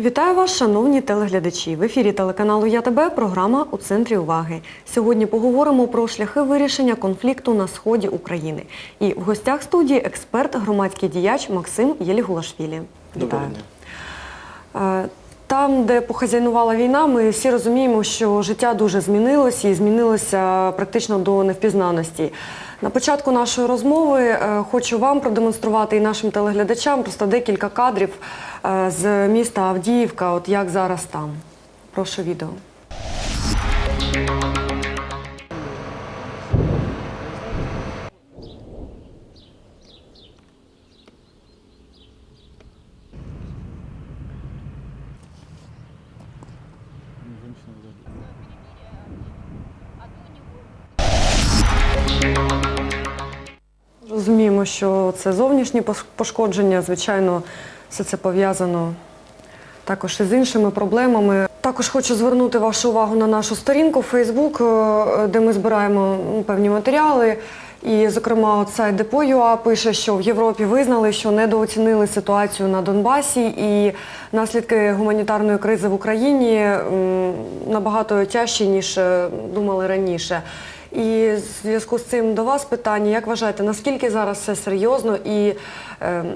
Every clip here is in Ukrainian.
Вітаю вас, шановні телеглядачі. В ефірі телеканалу Я тебе програма у центрі уваги. Сьогодні поговоримо про шляхи вирішення конфлікту на сході України. І в гостях студії експерт, громадський діяч Максим Єлігулашвілі. Доброго дня. Е, Там, де похазяйнувала війна, ми всі розуміємо, що життя дуже змінилося і змінилося практично до невпізнаності. На початку нашої розмови е, хочу вам продемонструвати і нашим телеглядачам просто декілька кадрів е, з міста Авдіївка, от як зараз там. Прошу відео. Що це зовнішні пошкодження. Звичайно, все це пов'язано також із іншими проблемами. Також хочу звернути вашу увагу на нашу сторінку Facebook, е, де ми збираємо ну, певні матеріали. І, зокрема, от сайт Депо.ua пише, що в Європі визнали, що недооцінили ситуацію на Донбасі, і наслідки гуманітарної кризи в Україні набагато тяжчі, ніж е, думали раніше. І в зв'язку з цим до вас питання: як вважаєте, наскільки зараз все серйозно і ем,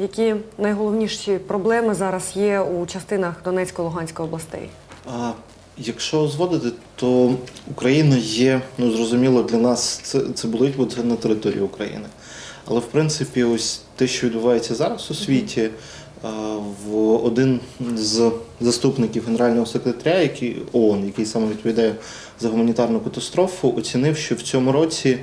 які найголовніші проблеми зараз є у частинах Донецької Луганської областей? А, якщо зводити, то Україна є, ну зрозуміло, для нас це, це болить, бо це на території України. Але в принципі, ось те, що відбувається зараз у світі, в один з заступників генерального секретаря, який ООН, який саме відповідає за гуманітарну катастрофу, оцінив, що в цьому році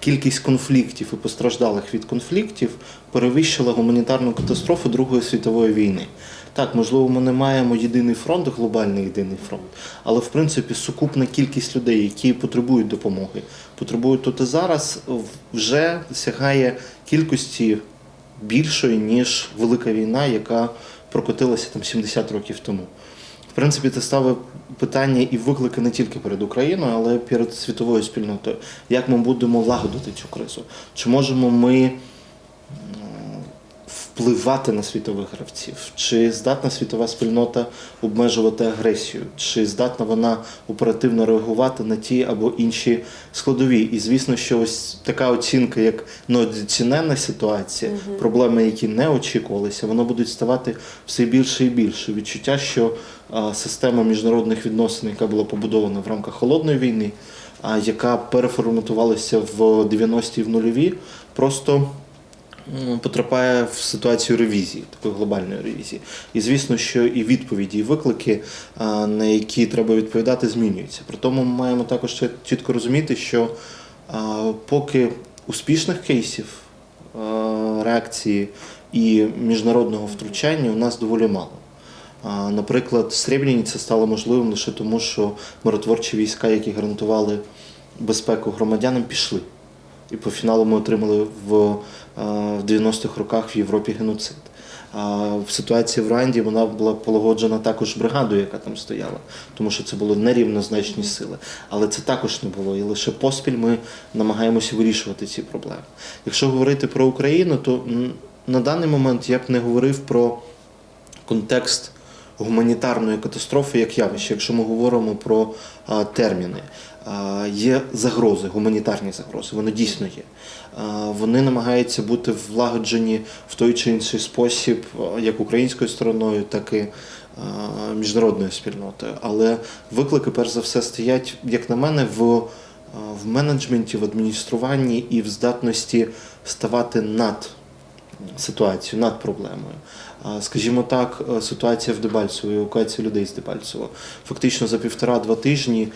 кількість конфліктів і постраждалих від конфліктів перевищила гуманітарну катастрофу Другої світової війни. Так, можливо, ми не маємо єдиний фронт, глобальний єдиний фронт, але в принципі сукупна кількість людей, які потребують допомоги, потребують тут і зараз, вже сягає кількості більшої, ніж велика війна, яка прокотилася там 70 років тому. В принципі, це ставить питання і виклики не тільки перед Україною, але й перед світовою спільнотою. Як ми будемо лагодити цю кризу? Чи можемо ми впливати на світових гравців? Чи здатна світова спільнота обмежувати агресію? Чи здатна вона оперативно реагувати на ті або інші складові? І звісно, що ось така оцінка, як неоціненна ситуація, проблеми, які не очікувалися, воно будуть ставати все більше і більше. Відчуття, що система міжнародних відносин, яка була побудована в рамках холодної війни, а яка переформатувалася в 90-ті в нульові, просто потрапляє в ситуацію ревізії, такої глобальної ревізії. І звісно, що і відповіді, і виклики, на які треба відповідати, змінюються. При тому ми маємо також чітко розуміти, що поки успішних кейсів реакції і міжнародного втручання у нас доволі мало. Наприклад, Сребреніця стало можливим лише тому, що миротворчі війська, які гарантували безпеку громадянам, пішли. І по фіналу ми отримали в, е, в 90-х роках в Європі геноцид. А в ситуації в Руанді вона була полагоджена також бригадою, яка там стояла, тому що це були нерівнозначні сили. Але це також не було. І лише поспіль ми намагаємося вирішувати ці проблеми. Якщо говорити про Україну, то на даний момент я б не говорив про контекст гуманітарної катастрофи як явище, якщо ми говоримо про терміни. Є загрози, гуманітарні загрози, вони дійсно є. Вони намагаються бути влагоджені в той чи інший спосіб, як українською стороною, так і міжнародною спільнотою. Але виклики, перш за все, стоять, як на мене, в, в менеджменті, в адмініструванні і в здатності ставати над ситуацію над проблемою. Скажімо так, е, ситуація в Дебальцево, евакуація людей з Дебальцево. Фактично за півтора-два тижні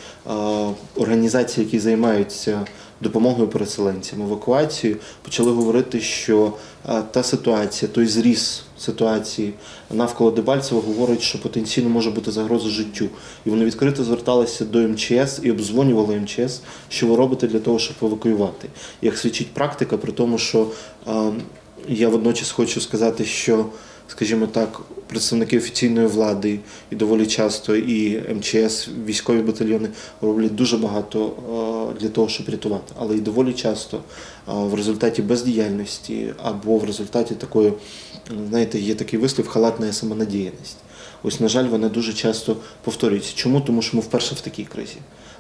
організації, які займаються допомогою переселенцям, евакуацією, почали говорити, що та ситуація, той зріс ситуації навколо Дебальцева говорить, що потенційно може бути загроза життю. І вони відкрито зверталися до МЧС і обдзвонювали МЧС, що ви робите для того, щоб евакуювати. Як свідчить практика, при тому, що е, я водночас хочу сказати, що, скажімо так, представники офіційної влади і доволі часто і МЧС, військові батальйони роблять дуже багато е, для того, щоб рятувати, але і доволі часто е, в результаті бездіяльності або в результаті такої, знаєте, є такий вислів халатна самонадіяність. ось, на жаль, вони дуже часто повторюються. Чому? Тому що ми вперше в такій кризі.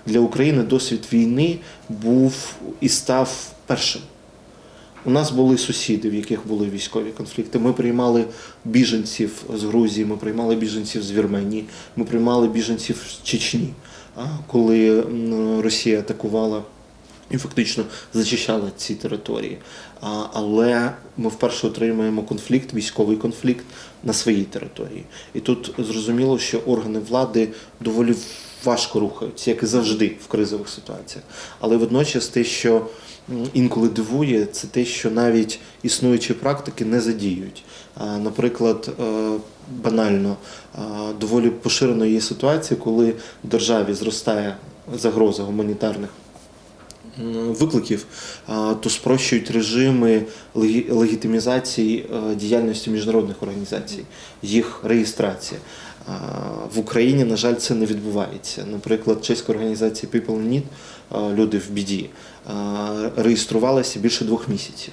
Для України досвід війни був і став першим. У нас були сусіди, в яких були військові конфлікти. Ми приймали біженців з Грузії, ми приймали біженців з Вірменії, ми приймали біженців з Чечні, коли Росія атакувала і фактично зачищала ці території. Але ми вперше отримаємо конфлікт, військовий конфлікт на своїй території. І тут зрозуміло, що органи влади доволі важко рухаються, як і завжди в кризових ситуаціях. Але водночас те, що інколи дивує, це те, що навіть існуючі практики не задіють. Наприклад, е, банально, доволі поширеної є ситуація, коли в державі зростає загроза гуманітарних викликів, то спрощують режими легітимізації е, діяльності міжнародних організацій, їх реєстрація. В Україні, на жаль, це не відбувається. Наприклад, чеська організація People in Need, люди в біді, реєструвалася більше двох місяців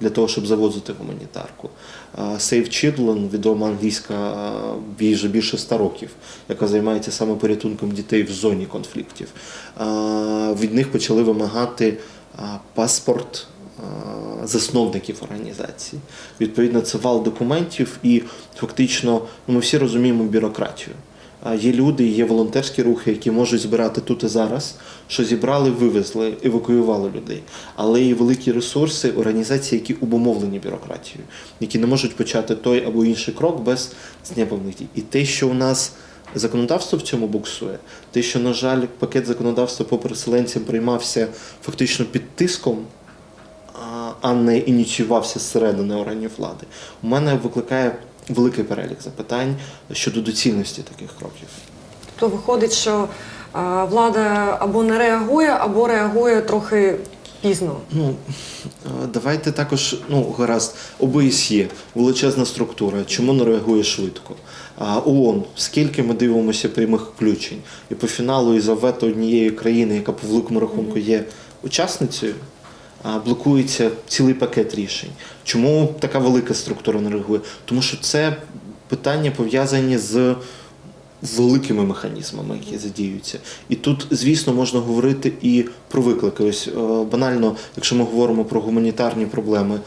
для того, щоб завозити гуманітарку. Save Children, відома англійська, вже більше ста років, яка займається саме порятунком дітей в зоні конфліктів. Від них почали вимагати паспорт засновників організації. Відповідно, це вал документів, і фактично ну, ми всі розуміємо бюрократію. Є люди, є волонтерські рухи, які можуть збирати тут і зараз, що зібрали, вивезли, евакуювали людей. Але і великі ресурси, організації, які обумовлені бюрократією, які не можуть почати той або інший крок без зняття певних дій. І те, що у нас законодавство в цьому буксує, те, що, на жаль, пакет законодавства по переселенцям приймався фактично під тиском а не ініціювався зсередини органів влади, у мене викликає великий перелік запитань щодо доцільності таких кроків. То виходить, що влада або не реагує, або реагує трохи пізно. Ну давайте також, ну гаразд, ОБСЄ, величезна структура. Чому не реагує швидко? А ООН, скільки ми дивимося прямих включень, і по фіналу і за вето однієї країни, яка по великому рахунку є учасницею, блокується цілий пакет рішень. Чому така велика структура не реагує? Тому що це питання пов'язані з великими механізмами, які задіються. І тут, звісно, можна говорити і про виклики. Ось е, банально, якщо ми говоримо про гуманітарні проблеми,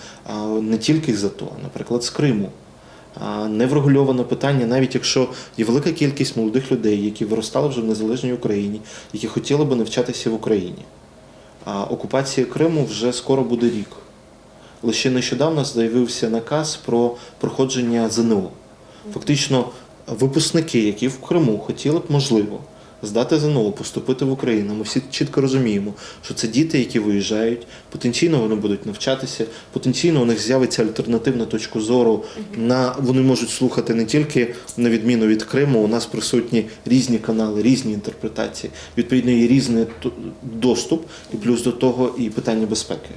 не тільки з АТО, а, наприклад, з Криму. А, Не врегульоване питання, навіть якщо є велика кількість молодих людей, які виростали вже в незалежній Україні, які хотіли би навчатися в Україні. А окупація Криму вже скоро буде рік. Лише нещодавно з'явився наказ про проходження ЗНО. Фактично, випускники, які в Криму хотіли б, можливо, здати ЗНО, поступити в Україну. Ми всі чітко розуміємо, що це діти, які виїжджають, потенційно вони будуть навчатися, потенційно у них з'явиться альтернативна точка зору. На вони можуть слухати не тільки на відміну від Криму. У нас присутні різні канали, різні інтерпретації. Відповідно, є різний доступ, і плюс до того і питання безпеки.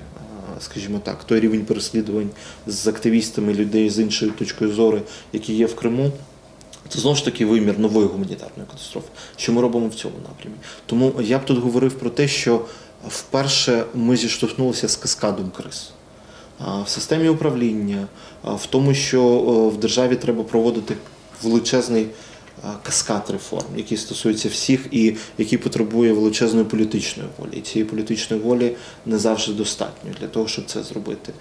Скажімо так, той рівень переслідувань з активістами людей з іншою точкою зору, які є в Криму, це знову ж таки вимір нової гуманітарної катастрофи. Що ми робимо в цьому напрямі? Тому я б тут говорив про те, що вперше ми зіштовхнулися з каскадом криз. В системі управління, в тому, що в державі треба проводити величезний каскад реформ, який стосується всіх і який потребує величезної політичної волі. І цієї політичної волі не завжди достатньо для того, щоб це зробити.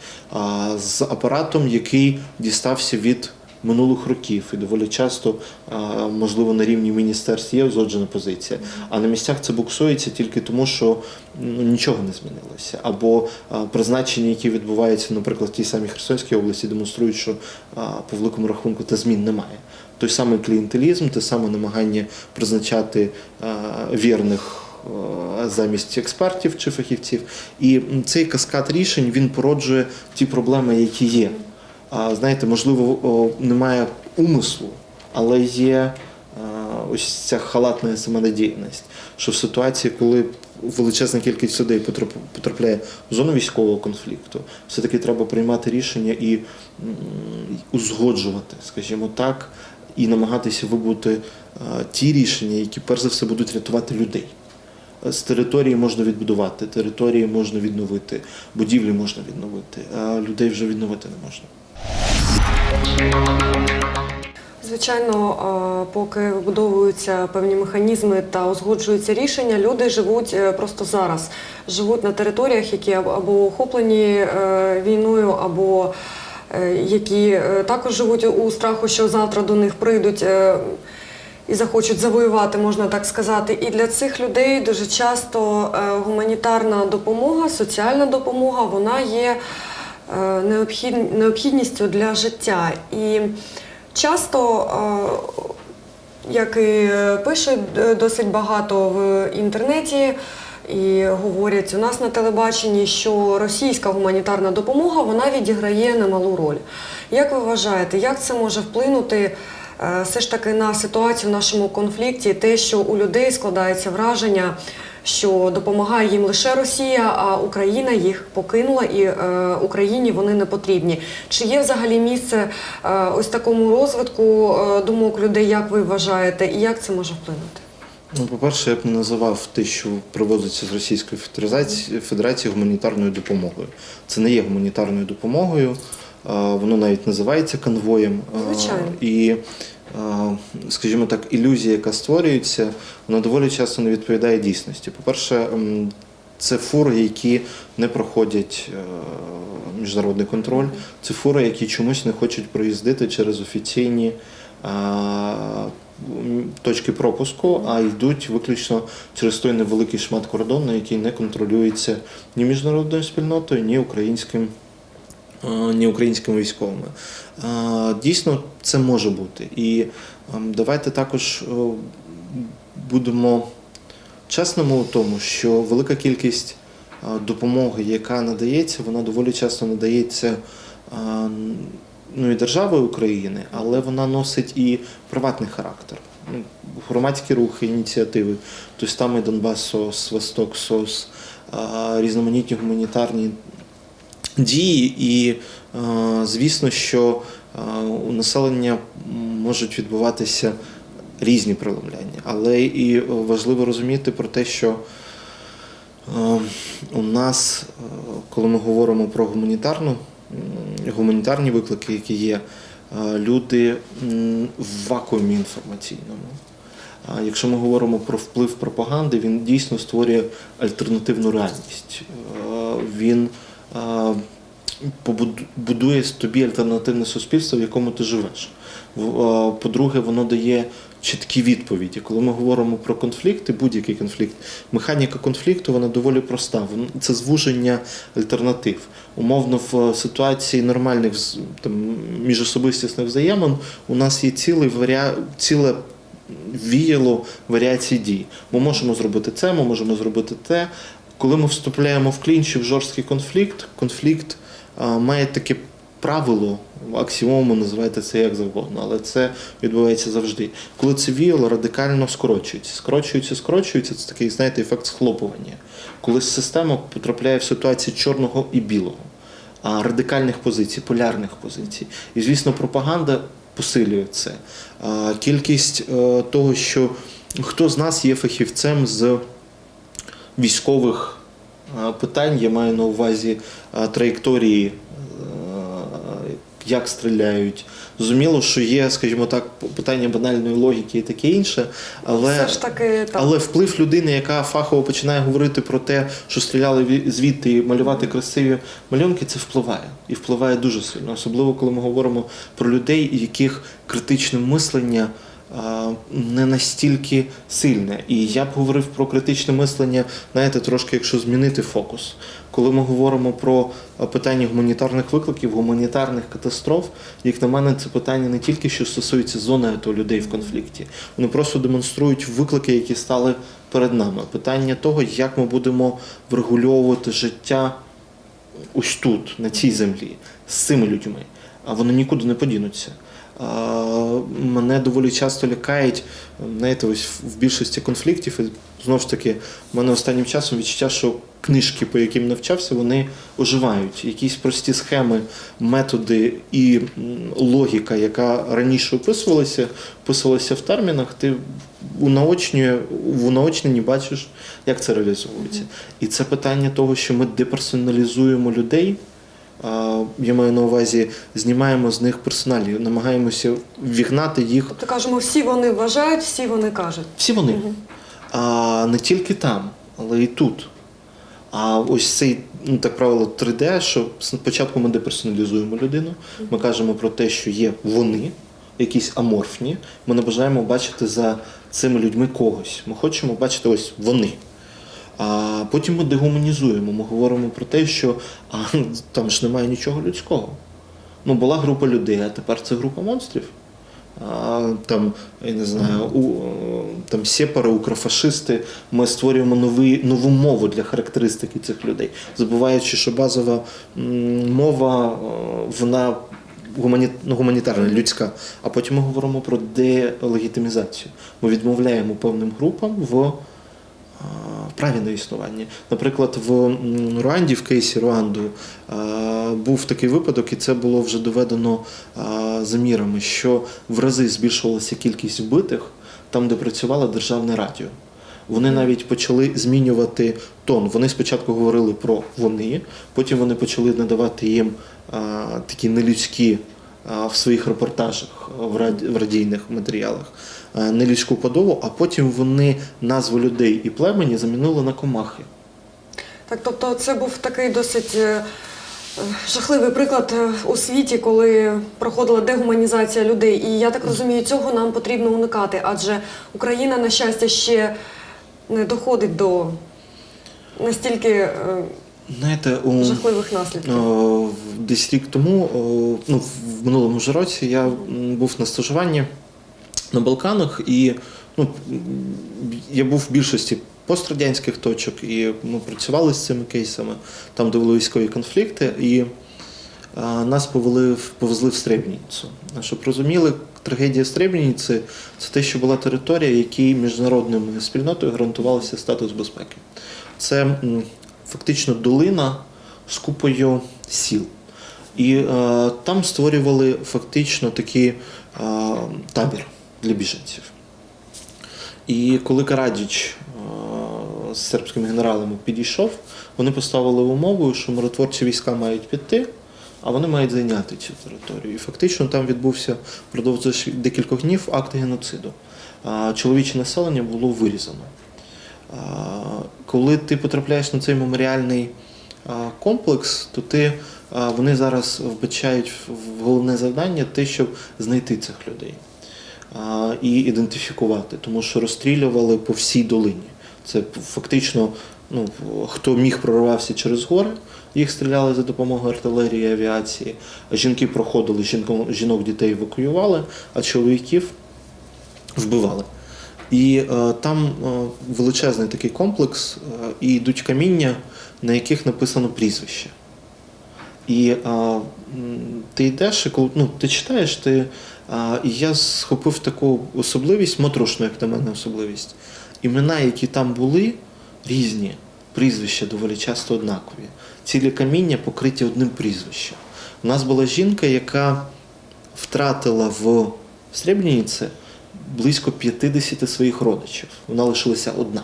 З апаратом, який дістався від минулих років, і доволі часто, можливо, на рівні міністерств є узгоджена позиція, а на місцях це буксується тільки тому, що ну, нічого не змінилося. Або призначення, які відбуваються, наприклад, в тій самій Херсонській області, демонструють, що по великому рахунку та змін немає. Той самий клієнтелізм, те саме намагання призначати вірних замість експертів чи фахівців. І цей каскад рішень він породжує ті проблеми, які є. Знаєте, можливо, немає умислу, але є ось ця халатна самонадійність, що в ситуації, коли величезна кількість людей потрап- потрапляє в зону військового конфлікту, все-таки треба приймати рішення і узгоджувати, скажімо так, і намагатися вибути ті рішення, які перш за все будуть рятувати людей. З території можна відбудувати, території можна відновити, будівлі можна відновити, а людей вже відновити не можна. Звичайно, е, поки вибудовуються певні механізми та узгоджуються рішення, люди живуть е, просто зараз, живуть на територіях, які або- охоплені е, війною, або які також живуть у страху, що завтра до них прийдуть. І захочуть завоювати, можна так сказати. І для цих людей дуже часто гуманітарна допомога, соціальна допомога, вона є необхідністю для життя. І часто, е, як і пишуть е, досить багато в інтернеті. І говорять у нас на телебаченні, що російська гуманітарна допомога вона відіграє немалу роль. Як ви вважаєте, як це може вплинути е, все ж таки на ситуацію в нашому конфлікті? Те, що у людей складається враження, що допомагає їм лише Росія, а Україна їх покинула, і е, Україні вони не потрібні. Чи є взагалі місце е, ось такому розвитку е, думок людей, як ви вважаєте, і як це може вплинути? Ну, по-перше, я б не називав те, що привозиться з Російської Федерації, гуманітарною допомогою. Це не є гуманітарною допомогою, воно навіть називається конвоєм. Звичайно. І, скажімо так, ілюзія, яка створюється, вона доволі часто не відповідає дійсності. По-перше, це фури, які не проходять е, міжнародний контроль. Це фури, які чомусь не хочуть проїздити через офіційні точки пропуску, а йдуть виключно через той невеликий шмат кордону, який не контролюється ні міжнародною спільнотою, ні українським. Е, Ні українськими військовими. Е, Дійсно, це може бути. І ем, давайте також е, будемо чесними у тому, що велика кількість допомоги, яка надається, вона доволі часто надається ну, і державою України, але вона носить і приватний характер. Ну, Громадські рухи, ініціативи, тобто там і Донбас СОС, Восток СОС, різноманітні гуманітарні дії, і е, звісно, що е, у населення можуть відбуватися різні преломляння, але і е, важливо розуміти про те, що у нас, коли ми говоримо про гуманітарну, гуманітарні виклики, які є, люди в вакуумі інформаційному. Якщо ми говоримо про вплив пропаганди, він дійсно створює альтернативну реальність. Він е, побуд- будує тобі альтернативне суспільство, в якому ти живеш. По-друге, воно дає чіткі відповіді. Коли ми говоримо про конфлікти, будь-який конфлікт, механіка конфлікту вона доволі проста. Це звуження альтернатив. Умовно, в ситуації нормальних там, міжособистісних взаємин у нас є цілий варіа... ціле віяло варіацій дій. Ми можемо зробити це, ми можемо зробити те. Коли ми вступляємо в клінч в жорсткий конфлікт, конфлікт а, має таке правило, аксіому називайте це як завгодно, але це відбувається завжди. Коли це віяло, радикально скорочується. Скорочується, скорочується, це такий, знаєте, ефект схлопування. Коли система потрапляє в ситуацію чорного і білого, радикальних позицій, полярних позицій. І, звісно, пропаганда посилює це. Кількість е, того, що хто з нас є фахівцем з військових е, питань, я маю на увазі е, траєкторії, е, як стріляють. Зрозуміло, що є, скажімо так, питання банальної логіки і таке інше, але ж таки так. але вплив людини, яка фахово починає говорити про те, що стріляли звідти і малювати красиві малюнки, це впливає. І впливає дуже сильно. Особливо, коли ми говоримо про людей, яких критичне мислення не настільки сильне. І я б говорив про критичне мислення, знаєте, трошки, якщо змінити фокус. Коли ми говоримо про питання гуманітарних викликів, гуманітарних катастроф, як на мене, це питання не тільки що стосується зони АТО людей в конфлікті. Вони просто демонструють виклики, які стали перед нами. Питання того, як ми будемо врегульовувати життя ось тут, на цій землі, з цими людьми. А вони нікуди не подінуться. Мене доволі часто лякають, знаєте, ось в більшості конфліктів, і знову ж таки, в мене останнім часом відчуття, що книжки, по яким навчався, вони оживають. Якісь прості схеми, методи і логіка, яка раніше описувалася, описувалася в термінах, ти унаочнює, в унаочненні бачиш, як це реалізовується. І це питання того, що ми деперсоналізуємо людей. Я маю на увазі, знімаємо з них персоналі, намагаємося вігнати їх. Тобто кажемо, всі вони вважають, всі вони кажуть. Всі вони. А не тільки там, але і тут. А ось цей, ну так правило, 3D, що спочатку ми деперсоналізуємо людину. Ми кажемо про те, що є вони, якісь аморфні. Ми не бажаємо бачити за цими людьми когось. Ми хочемо бачити ось вони. А потім ми дегуманізуємо. Ми говоримо про те, що а, там ж немає нічого людського. Ну, була група людей, а тепер це група монстрів. А, там, я не знаю, у, там сепари, укрофашисти. Ми створюємо новий, нову мову для характеристики цих людей, забуваючи, що базова мова е, вона ну, гуманітарна, людська. А потім ми говоримо про делегітимізацію. Ми відмовляємо певним групам в праві на існування. Наприклад, в Руанді, в кейсі Руанду, був такий випадок, і це було вже доведено а, замірами, що в рази збільшувалася кількість вбитих там, де працювало державне радіо. Вони навіть почали змінювати тон. Вони спочатку говорили про вони, потім вони почали надавати їм а, такі нелюдські в своїх репортажах в, раді, в радійних матеріалах а, нелюдську подобу, а потім вони назву людей і племені замінили на комахи. Так, тобто, це був такий досить е, е, жахливий приклад е, у світі, коли проходила дегуманізація людей. І я так розумію, цього нам потрібно уникати, адже Україна, на щастя, ще не доходить до настільки е, Знаєте, у жахливих наслідків. О, Десь рік тому, о, ну, в минулому ж році, я був на стажуванні на Балканах, і ну, я був в більшості пострадянських точок, і ми працювали з цими кейсами, там де були військові конфлікти, і а, нас повели, повезли в Сребреніцю. Щоб розуміли, трагедія Сребреніці – це те, що була територія, якій міжнародною спільнотою гарантувався статус безпеки. Це фактично долина з купою сіл. І е, там створювали фактично такий е, табір для біженців. І коли Карадіч е, з сербськими генералами підійшов, вони поставили умову, що миротворчі війська мають піти, а вони мають зайняти цю територію. І фактично там відбувся впродовж декількох днів акт геноциду. А Чоловіче населення було вирізано. Коли ти потрапляєш на цей меморіальний комплекс, то ти, вони зараз вбачають в- головне завдання те, щоб знайти цих людей і ідентифікувати, тому що розстрілювали по всій долині. Це фактично, ну, хто міг прорвався через гори, їх стріляли за допомогою артилерії авіації. Жінки проходили, жінок дітей евакуювали, а чоловіків вбивали. І е, там е, величезний такий комплекс, е, і йдуть каміння, на яких написано прізвище. І е, ти йдеш, і коли ну, ти читаєш, ти, е, і я схопив таку особливість, моторошну, як на мене, особливість. Імена, які там були, різні, прізвища доволі часто однакові. Цілі каміння покриті одним прізвищем. У нас була жінка, яка втратила в Сребреніці близько 50 своїх родичів. Вона лишилася одна.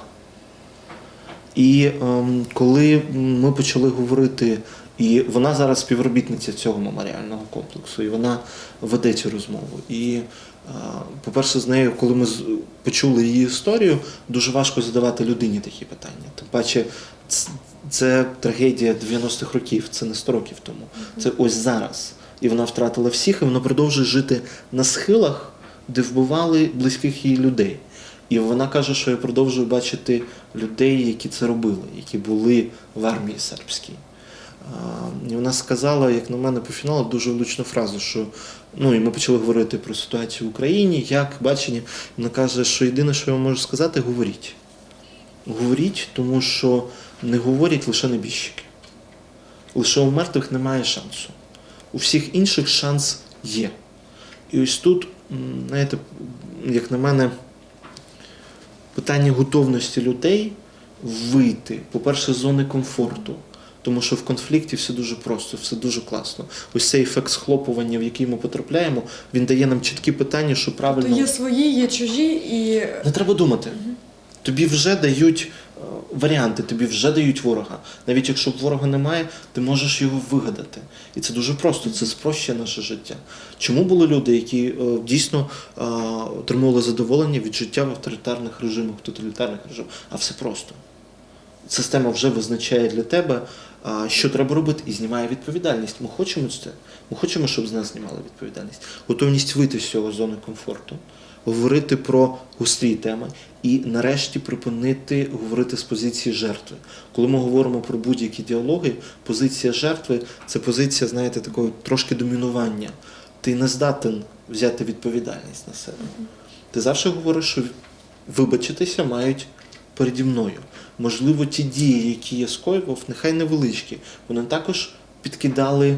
І ем, коли ми почали говорити, і вона зараз співробітниця цього меморіального комплексу, і вона веде цю розмову. І, е, по-перше, з нею, коли ми почули її історію, дуже важко задавати людині такі питання. Тим паче, це трагедія 90-х років, це не 100 років тому. Це ось зараз. І вона втратила всіх, і вона продовжує жити на схилах, де вбивали близьких їй людей. І вона каже, що я продовжую бачити людей, які це робили, які були в армії сербській. І вона сказала, як на мене, по фіналу дуже влучну фразу, що ну і ми почали говорити про ситуацію в Україні, як бачення. Вона каже, що єдине, що я можу сказати, говоріть. Говоріть, тому що не говорять лише небіжчики. Лише у мертвих немає шансу. У всіх інших шанс є. І ось тут, знаєте, як на мене, питання готовності людей вийти, по-перше, з зони комфорту. Тому що в конфлікті все дуже просто, все дуже класно. Ось цей ефект схлопування, в який ми потрапляємо, він дає нам чіткі питання, що То правильно. є свої, є чужі, і Не треба думати. Тобі вже дають варіанти тобі вже дають ворога. Навіть якщо ворога немає, ти можеш його вигадати. І це дуже просто, це спрощує наше життя. Чому були люди, які е, дійсно е, отримували задоволення від життя в авторитарних режимах, тоталітарних режимах? А все просто. Система вже визначає для тебе, що треба робити, і знімає відповідальність. Ми хочемо це. Ми хочемо, щоб з нас знімали відповідальність. Готовність вийти з цього зони комфорту, говорити про гострі теми і нарешті припинити говорити з позиції жертви. Коли ми говоримо про будь-які діалоги, позиція жертви це позиція, знаєте, такого трошки домінування. Ти не здатен взяти відповідальність на себе. Ти завжди говориш, що вибачитися мають переді мною. Можливо, ті дії, які я скоював, нехай невеличкі, вони також підкидали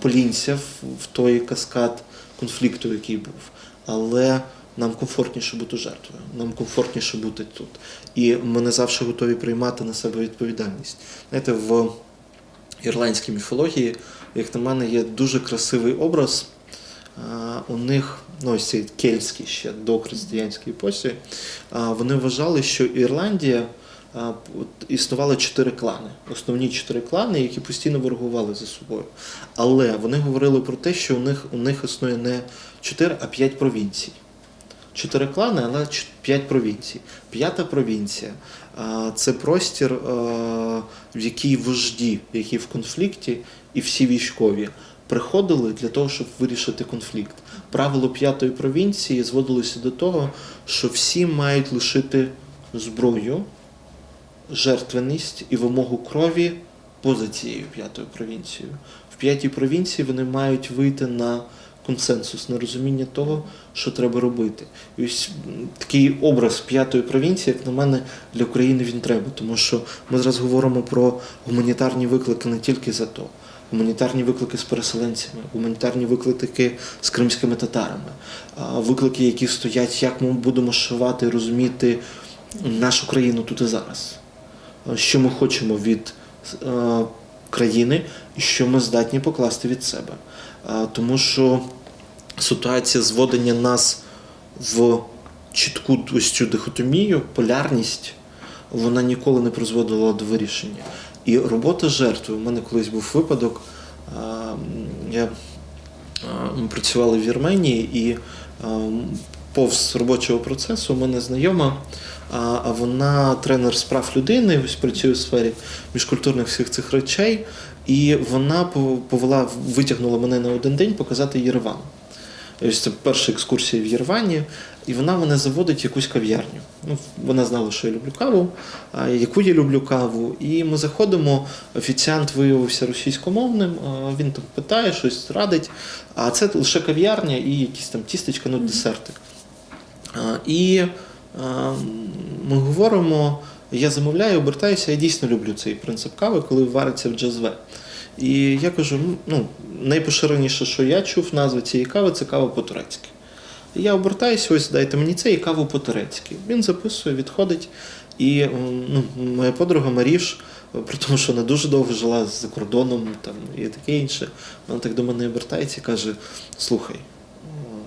полінця в, в той каскад конфлікту, який був. Але нам комфортніше бути жертвою, нам комфортніше бути тут. І ми не завжди готові приймати на себе відповідальність. Знаєте, в ірландській міфології, як на мене, є дуже красивий образ. У них, ну ось цей кельтський ще до християнської епосі, вони вважали, що Ірландія існувало чотири клани, основні чотири клани, які постійно ворогували за собою. Але вони говорили про те, що у них, у них існує не чотири, а п'ять провінцій. Чотири клани, але п'ять провінцій. П'ята провінція це простір, в якій вожді, які в конфлікті, і всі військові приходили для того, щоб вирішити конфлікт. Правило п'ятої провінції зводилося до того, що всі мають лишити зброю, жертвеність і вимогу крові поза цією п'ятою провінцією. В п'ятій провінції вони мають вийти на консенсус, на розуміння того, що треба робити. І ось такий образ п'ятої провінції, як на мене, для України він треба, тому що ми зараз говоримо про гуманітарні виклики не тільки за то. Гуманітарні виклики з переселенцями, гуманітарні виклики з кримськими татарами, виклики, які стоять, як ми будемо шивати розуміти нашу країну тут і зараз. Що ми хочемо від е, країни і що ми здатні покласти від себе. А, Тому що ситуація зводення нас в чітку ось цю дихотомію, полярність, вона ніколи не призводила до вирішення. І робота жертви. У мене колись був випадок. Я а, ми працювали в Вірменії і повз робочого процесу у мене знайома, а вона тренер з прав людини, ось працює у сфері міжкультурних всіх цих речей, і вона повела, витягнула мене на один день показати Єреван. Ось це перша екскурсія в Єревані, і вона мене заводить в якусь кав'ярню. Ну, вона знала, що я люблю каву, а яку я люблю каву. І ми заходимо, офіціант виявився російськомовним, він там питає, щось радить. А це лише кав'ярня і якісь там тістечка, ну, десерти. І ми говоримо, я замовляю, обертаюся, я дійсно люблю цей принцип кави, коли вариться в джазве. І я кажу, ну, найпоширеніше, що я чув, назва цієї кави це кава по-турецьки. Я обертаюся, ось дайте мені це і каву по-турецьки. Він записує, відходить. І ну, моя подруга Маріш, при тому, що вона дуже довго жила за кордоном там, і таке інше, вона так до мене обертається і каже: слухай,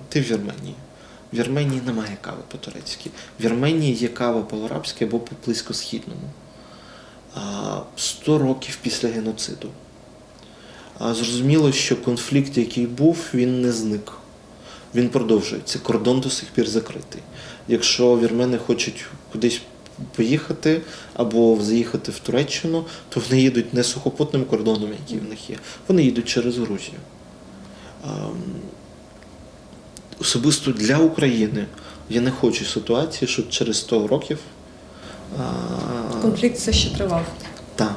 ти в Вірменії. В Вірменії немає кави по-турецьки. В Вірменії є кава по-арабськи або по-близькосхідному. А, 100 років після геноциду. Зрозуміло, що конфлікт, який був, він не зник. Він продовжується. Кордон до сих пір закритий. Якщо вірмени хочуть кудись поїхати або заїхати в Туреччину, то вони їдуть не сухопутним кордоном, який в них є. Вони їдуть через Грузію. Особисто для України я не хочу ситуації, щоб через 100 років. а, Конфлікт все ще тривав. та,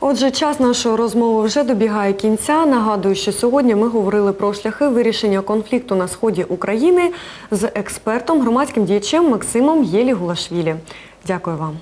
Отже, час нашої розмови вже добігає кінця. Нагадую, що сьогодні ми говорили про шляхи вирішення конфлікту на сході України з експертом, громадським діячем Максимом Єлі Гулашвілі. Дякую вам.